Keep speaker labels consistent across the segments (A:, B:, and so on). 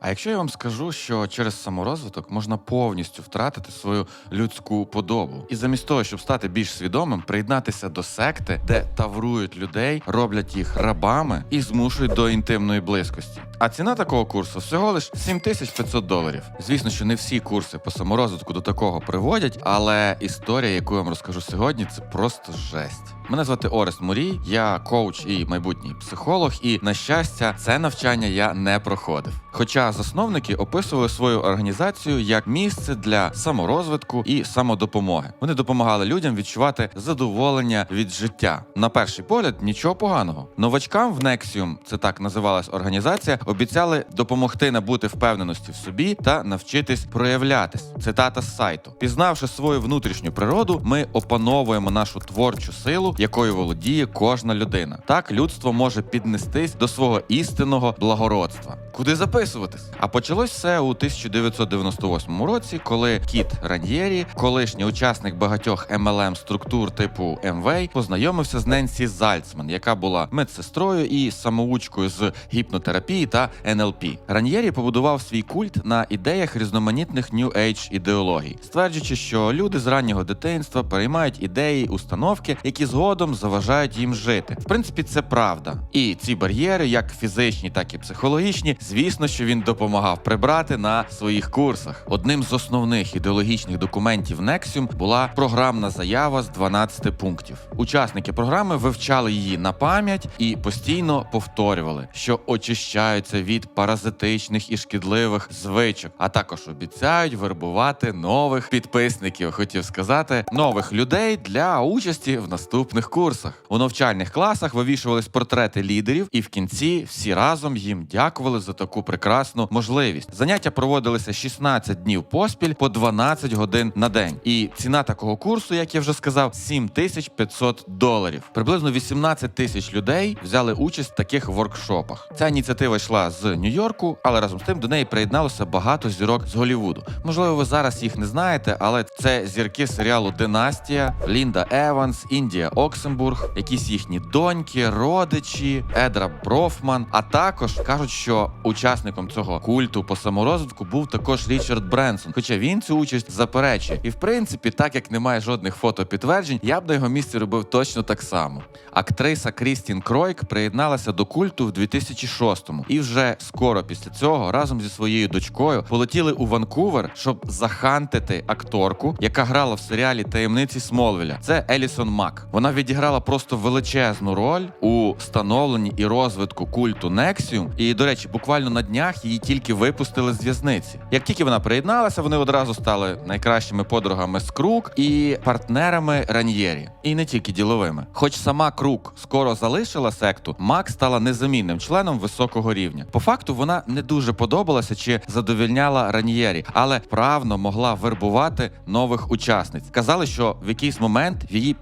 A: А якщо я вам скажу, що через саморозвиток можна повністю втратити свою людську подобу, і замість того, щоб стати більш свідомим, приєднатися до секти, де таврують людей, роблять їх рабами і змушують до інтимної близькості. А ціна такого курсу всього лиш 7500 доларів. Звісно, що не всі курси по саморозвитку до такого приводять, але історія, яку я вам розкажу сьогодні, це просто жесть. Мене звати Орест Мурій, я коуч і майбутній психолог, і на щастя, це навчання я не проходив. Хоча засновники описували свою організацію як місце для саморозвитку і самодопомоги. Вони допомагали людям відчувати задоволення від життя. На перший погляд, нічого поганого. Новачкам в Nexium, це так називалась організація, обіцяли допомогти набути впевненості в собі та навчитись проявлятись. Цитата з сайту: пізнавши свою внутрішню природу, ми опановуємо нашу творчу силу, якою володіє кожна людина. Так людство може піднестись до свого істинного благородства. Куди записуватись? А почалось все у 1998 році, коли Кіт Раньєрі, колишній учасник багатьох MLM структур типу MV, познайомився з Ненсі Зальцман, яка була медсестрою і самоучкою з гіпнотерапії та НЛП. Раньєрі побудував свій культ на ідеях різноманітних New Age ідеологій, стверджуючи, що люди з раннього дитинства переймають ідеї, установки, які згодом заважають їм жити. В принципі, це правда. І ці бар'єри, як фізичні, так і психологічні, звісно, що він допомагав прибрати на своїх курсах. Одним з основних ідеологічних документів Nexium була програмна заява з 12 пунктів. Учасники програми вивчали її на пам'ять і постійно повторювали, що очищаються від паразитичних і шкідливих звичок, а також обіцяють вербувати нових підписників. Хотів сказати, нових людей для участі в наступних курсах. У навчальних класах вивішувались портрети лідерів, і в кінці всі разом їм дякували за таку прекрасну можливість. Заняття проводилися 16 днів поспіль по 12 годин на день. І ціна такого курсу, як я вже сказав, 7500 доларів. Приблизно 18 тисяч людей взяли участь в таких воркшопах. Ця ініціатива йшла з Нью-Йорку, але разом з тим до неї приєдналося багато зірок з Голлівуду. Можливо, ви зараз їх не знаєте, але це зірки серіалу Династія, Лінда Еванс, Індія Оксенбург, якісь їхні доньки, родичі, Едра Брофман. А також кажуть, що учасником цього культу по саморозвитку був також Річард Бренсон, хоча він цю участь заперечує. І в принципі, так як немає жодних фото підтверджень, я б на його місці робив точно так само. Актриса Крістін Кройк приєдналася до культу в 2006-му. і вже скоро після цього разом зі своєю дочкою полетіли у Ванкувер, щоб захантити акторку, яка грала в серіалі Таємниці Смолвіля. Це Елісон Мак. Вона відіграла просто величезну роль у становленні і розвитку культу Nexium. І, до речі, буквально на днях її тільки випустили з в'язниці. Як тільки вона приєдналася, вони одразу стали найкращими подругами з Крук і партнерами Раньєрі. І не тільки діловими. Хоч сама Крук скоро залишила секту, Мак стала незамінним членом високого рівня. По факту вона не дуже подобалася чи задовільняла Раньєрі, але вправно могла вербувати нових учасниць. Казали, що в якийсь момент її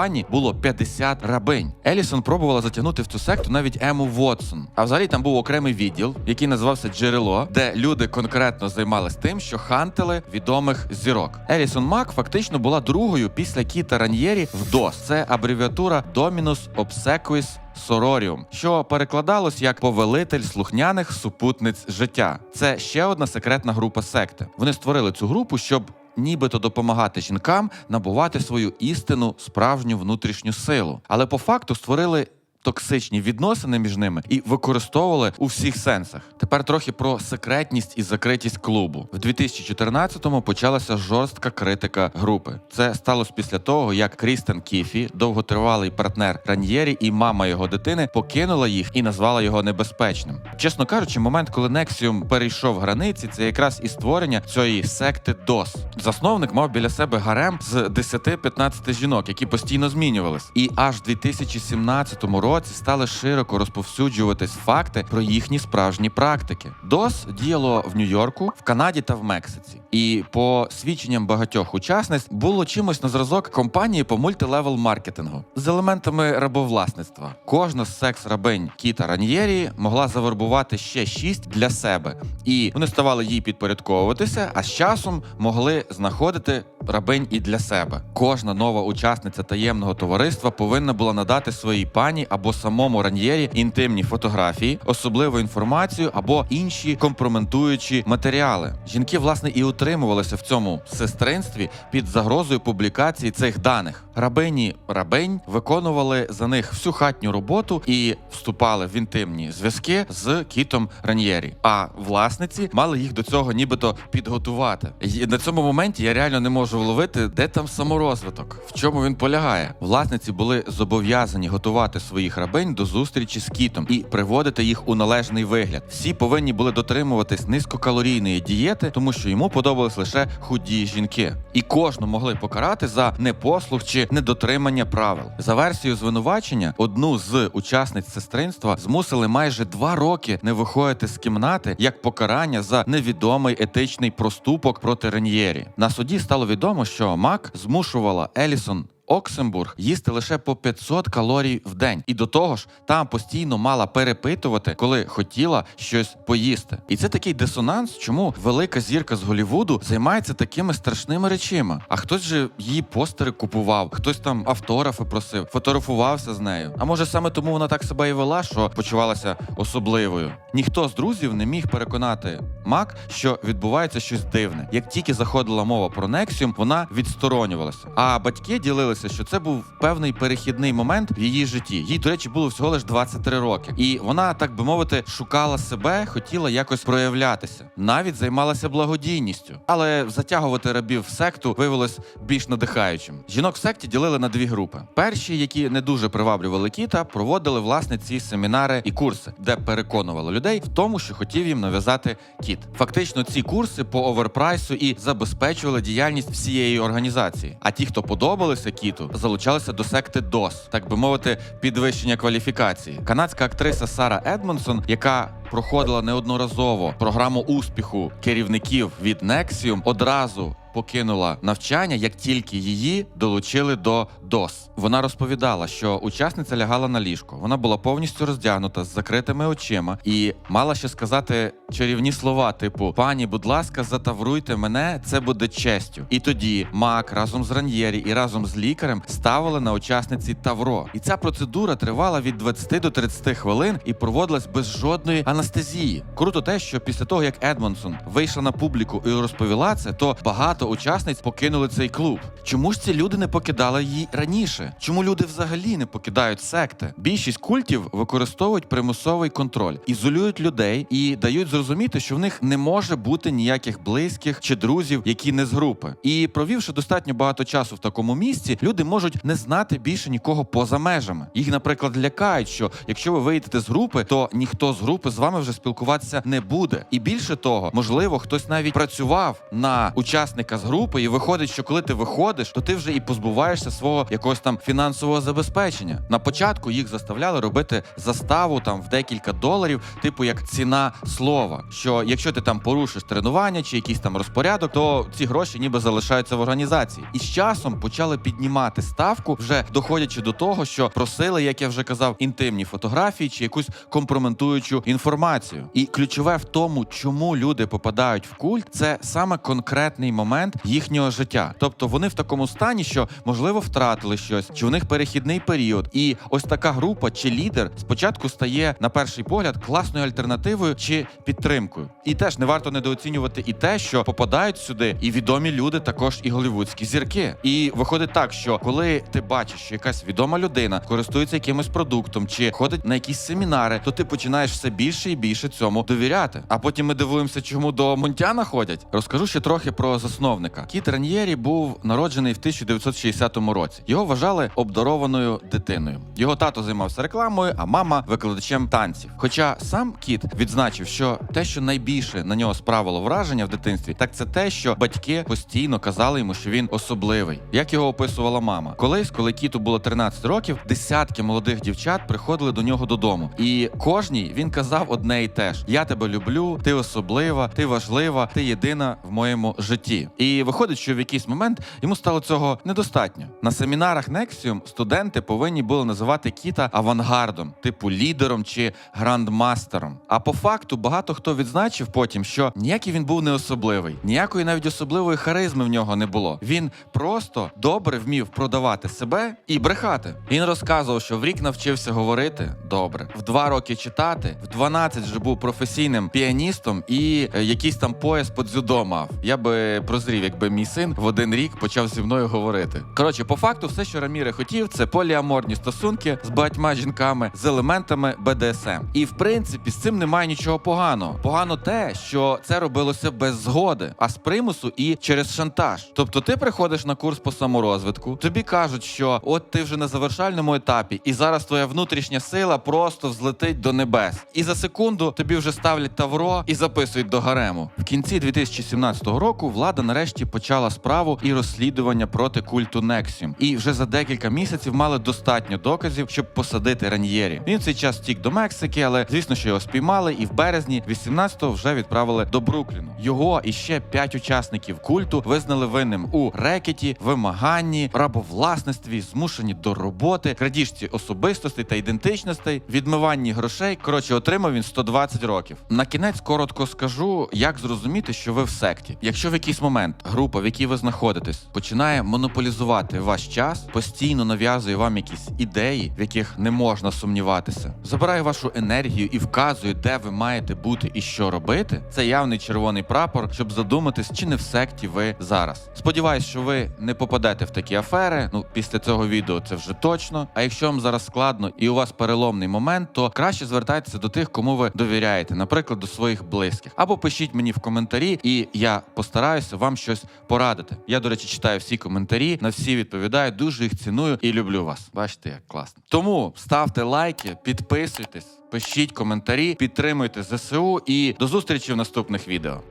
A: підпорядкуванні було 50 рабинь. Елісон пробувала затягнути в цю секту навіть Ему Вотсон. А взагалі там був окремий відділ, який називався Джерело, де люди конкретно займались тим, що хантили відомих зірок. Елісон Мак фактично була другою після Кіта Раньєрі в DOS. Це абревіатура Dominus Obsequis Sororium, що перекладалось як повелитель слухняних супутниць життя. Це ще одна секретна група секти. Вони створили цю групу, щоб нібито допомагати жінкам набувати свою істину, справжню внутрішню силу. Але по факту створили. Токсичні відносини між ними і використовували у всіх сенсах. Тепер трохи про секретність і закритість клубу. В 2014-му почалася жорстка критика групи. Це сталося після того, як Крістен Кіфі, довготривалий партнер Раньєрі і мама його дитини, покинула їх і назвала його небезпечним. Чесно кажучи, момент, коли Нексіум перейшов границі, це якраз і створення цієї секти DOS. Засновник мав біля себе гарем з 10-15 жінок, які постійно змінювались. І аж в 2017 році стали широко розповсюджуватись факти про їхні справжні практики. DOS діяло в Нью-Йорку, в Канаді та в Мексиці. І по свідченням багатьох учасниць було чимось на зразок компанії по мультилевел маркетингу з елементами рабовласництва. Кожна з секс-рабинь Кіта Раньєрі могла завербувати ще шість для себе, і вони ставали їй підпорядковуватися, а з часом могли знаходити рабинь і для себе. Кожна нова учасниця таємного товариства повинна була надати своїй пані або самому раньєрі інтимні фотографії, особливу інформацію або інші компрометуючі матеріали. Жінки власне і утримувалися в цьому сестринстві під загрозою публікації цих даних. Рабині рабинь виконували за них всю хатню роботу і вступали в інтимні зв'язки з кітом Раньєрі. А власниці мали їх до цього нібито підготувати. І на цьому моменті я реально не можу вловити, де там саморозвиток, в чому він полягає. Власниці були зобов'язані готувати своїх рабинь до зустрічі з кітом і приводити їх у належний вигляд. Всі повинні були дотримуватись низькокалорійної дієти, тому що йому подобались лише худі жінки, і кожну могли покарати за непослух чи недотримання правил. За версією звинувачення, одну з учасниць сестринства змусили майже два роки не виходити з кімнати як покарання за невідомий етичний проступок проти Реньєрі. На суді стало відомо, що Мак змушувала Елісон. Оксенбург їсти лише по 500 калорій в день, і до того ж, там постійно мала перепитувати, коли хотіла щось поїсти. І це такий дисонанс, чому велика зірка з Голівуду займається такими страшними речима. А хтось же її постери купував, хтось там автографи просив, фотографувався з нею. А може саме тому вона так себе і вела, що почувалася особливою. Ніхто з друзів не міг переконати Мак, що відбувається щось дивне. Як тільки заходила мова про Нексіум, вона відсторонювалася. А батьки ділилися, що це був певний перехідний момент в її житті. Їй, до речі, було всього лиш 23 роки, і вона, так би мовити, шукала себе, хотіла якось проявлятися. Навіть займалася благодійністю, але затягувати рабів в секту виявилось більш надихаючим. Жінок в секті ділили на дві групи: перші, які не дуже приваблювали кіта, проводили власне ці семінари і курси, де переконували людей в тому, що хотів їм нав'язати кіт. Фактично, ці курси по оверпрайсу і забезпечували діяльність всієї організації. А ті, хто подобалися кіту, залучалися до секти ДОС, так би мовити, підвищення кваліфікації. Канадська актриса Сара Едмонсон, яка проходила неодноразово програму успіху керівників від Nexium, одразу покинула навчання, як тільки її долучили до ДОС. Вона розповідала, що учасниця лягала на ліжко. Вона була повністю роздягнута з закритими очима і мала ще сказати чарівні слова, типу: Пані, будь ласка, затавруйте мене, це буде честю. І тоді Мак разом з Раньєрі і разом з лікарем ставили на учасниці Тавро. І ця процедура тривала від 20 до 30 хвилин і проводилась без жодної анестезії. Круто те, що після того як Едмонсон вийшла на публіку і розповіла це, то багато учасниць покинули цей клуб. Чому ж ці люди не покидали її раніше? Чому люди взагалі не покидають секти? Більшість культів використовують примусовий контроль, ізолюють людей і дають зрозуміти, що в них не може бути ніяких близьких чи друзів, які не з групи. І провівши достатньо багато часу в такому місці, люди можуть не знати більше нікого поза межами. Їх, наприклад, лякають, що якщо ви вийдете з групи, то ніхто з групи з вами вже спілкуватися не буде. І більше того, можливо, хтось навіть працював на учасника з групи, і виходить, що коли ти виходиш, то ти вже і позбуваєшся свого якогось там фінансового забезпечення. На початку їх заставляли робити заставу там в декілька доларів, типу як ціна слова. Що якщо ти там порушиш тренування чи якийсь там розпорядок, то ці гроші ніби залишаються в організації. І з часом почали піднімати ставку, вже доходячи до того, що просили, як я вже казав, інтимні фотографії чи якусь компрометуючу інформацію. І ключове в тому, чому люди попадають в культ, це саме конкретний момент їхнього життя. Тобто вони в такому стані, що можливо втратили щось, чи в них перехідний період. І ось така група чи лідер спочатку стає на перший погляд класною альтернативою чи підтримкою. І теж не варто недооцінювати і те, що попадають сюди і відомі люди, також і голівудські зірки. І виходить так, що коли ти бачиш, що якась відома людина користується якимось продуктом чи ходить на якісь семінари, то ти починаєш все більше і більше цьому довіряти. А потім ми дивуємося, чому до Монтяна ходять. Розкажу ще трохи про засновника. Кіт Раньєрі був народжений в 1960 році. Його вважали обдарованою дитиною. Його тато займався рекламою, а мама викладачем танців. Хоча сам кіт відзначив, що те, що найбільше на нього справило враження в дитинстві, так це те, що батьки постійно казали йому, що він особливий. Як його описувала мама, колись, коли кіту було 13 років, десятки молодих дівчат приходили до нього додому, і кожній він казав одне і те ж: Я тебе люблю, ти особлива, ти важлива, ти єдина в моєму житті. І виходить, що в якийсь момент йому стало цього недостатньо. На семінарах Nexium студенти повинні були називати кіта авангардом, типу лідером чи грандмастером. А по факту багато хто відзначив потім, що ніякий він був не особливий, ніякої навіть особливої харизми в нього не було. Він просто добре вмів продавати себе і брехати. Він розказував, що в рік навчився говорити добре, в два роки читати, в 12 вже був професійним піаністом і е, якийсь там пояс по дзюдо мав. Я би прозрів, якби мій син в один рік почав зі мною говорити. Коротше, по факту, все, що Раміре хотів, це поліаморні стосунки з багатьма жінками з елементами БДСМ. І в принципі з цим немає нічого поганого. Погано те, що це робилося без згоди, а з примусу і через шантаж. Тобто, ти приходиш на курс по саморозвитку, тобі кажуть, що от ти вже на завершальному етапі, і зараз твоя внутрішня сила просто взлетить до небес. І за секунду тобі вже ставлять тавро і записують до гарему. В кінці 2017 року влада нарешті почала справу і розслідування проти культу Нексіум. І вже за декілька місяців мали достатньо доказів, щоб посадити Раньєрі. Він в цей час втік до Мексики, але звісно, що його спіймали, і в березні 18-го вже відправили до Брукліну. Його і ще п'ять учасників культу визнали винним у рекеті, вимаганні, рабовласництві, змушенні до роботи, крадіжці особистостей та ідентичностей, відмиванні грошей. Коротше, отримав він 120 років. На кінець коротко скажу, як зрозуміти, що ви в секті. Якщо в якийсь момент група, в якій ви знаходитесь, починає монополізувати ваш час, постійно нав'язує вам якісь ідеї, в яких не можна сумніватися, забирає вашу енергію і вказує, де ви маєте бути і що робити. Це явний червоний прапор, щоб задуматись, чи не в секті ви зараз. Сподіваюсь, що ви не попадете в такі афери. Ну, після цього відео це вже точно. А якщо вам зараз складно і у вас переломний момент, то краще звертайтеся до тих, кому ви довіряєте, наприклад, до своїх близьких, або пишіть мені в коментарі, і я постараюся вам щось порадити. Я, до речі, читаю всі коментарі, на всі відповідаю. Дуже їх ціную і люблю вас. Бачите, як класно. Тому ставте лайки, підписуйтесь, пишіть коментарі, підтримуйте ЗСУ і до зустрічі в наступних відео.